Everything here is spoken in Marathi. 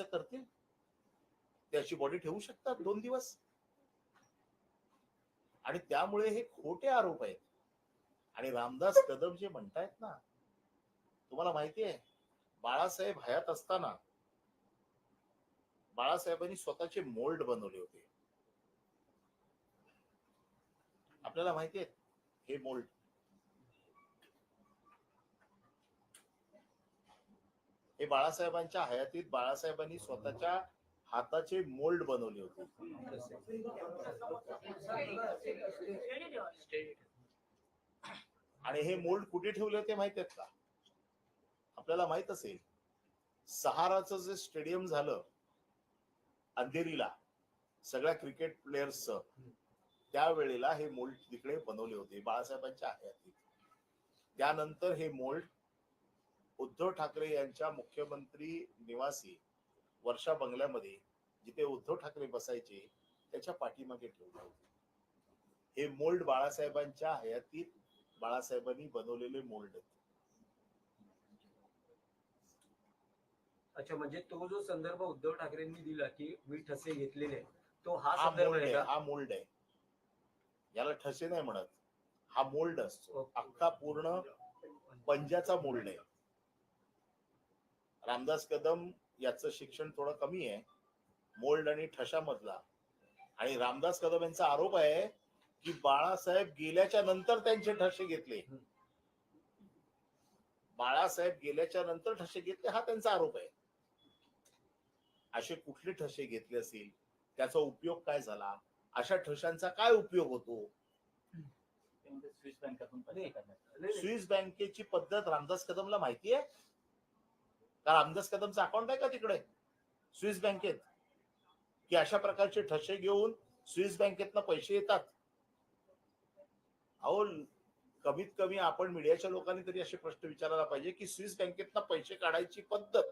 चुकीचं करतील. ते अशी बॉडी ठेवू शकतात दोन दिवस. आणि त्यामुळे हे खोटे आरोप आहेत. आणि रामदास कदम जे म्हणतायत ना तुम्हाला माहिती आहे बाळासाहेब हयात असताना बाळासाहेबांनी स्वतःचे मोल्ड बनवले होते. आपल्याला माहिती आहे हे मोल्ड हे बाळासाहेबांच्या हयातीत बाळासाहेबांनी स्वतःच्या हाताचे मोल्ड बनवले होते. आणि हे मोल्ड कुठे ठेवले होते माहीत आहेत का? आपल्याला माहीत असेल सहाराचं जे स्टेडियम झालं अंधेरीला सगळ्या क्रिकेट प्लेयर्सचं त्यावेळेला हे मोल्ड तिकडे बनवले होते बाळासाहेबांच्या हयातीत. त्यानंतर हे मोल्ड उद्धव ठाकरे यांच्या मुख्यमंत्री निवासी वर्षा बंगल्यामध्ये जिथे उद्धव ठाकरे बसायचे त्याच्या पाठीमागे ठेवले होते. हे मोल्ड बाळासाहेबांच्या हयातीत बाळासाहेबांनी बनवलेले मोल्ड अच्छा म्हणजे तो जो संदर्भ उद्धव ठाकरेंनी दिला की मी ठसे घेतलेले तो हा संदर्भ मोल्ड आहे हा मोल्ड आहे. याला ठसे नाही म्हणत हा मोल्ड असतो. अख्खा पूर्ण पंजाचा मोल्ड आहे. रामदास कदम याचं शिक्षण थोडं कमी आहे. मोल्ड आणि ठशामधला. आणि रामदास कदम यांचा आरोप आहे की बाळासाहेब गेल्याच्यानंतर त्यांचे ठसे घेतले. बाळासाहेब गेल्याच्यानंतर ठसे घेतले हा त्यांचा आरोप आहे. असे कुठले ठसे घेतले असतील? त्याचा उपयोग काय झाला? अशा ठशांचा काय उपयोग होतो. स्विस बँकेची पद्धत रामदास कदमला माहिती आहे? का रामदास कदमचं अकाउंट आहे का तिकडे? स्विस बँकेत. की अशा प्रकारचे ठसे घेऊन स्विस बँकेतनं पैसे येतात. अहो कमीत कमी आपण मीडियाच्या लोकांनी तरी असे प्रश्न विचारायला पाहिजे की स्विस बँकेतनं पैसे काढायची पद्धत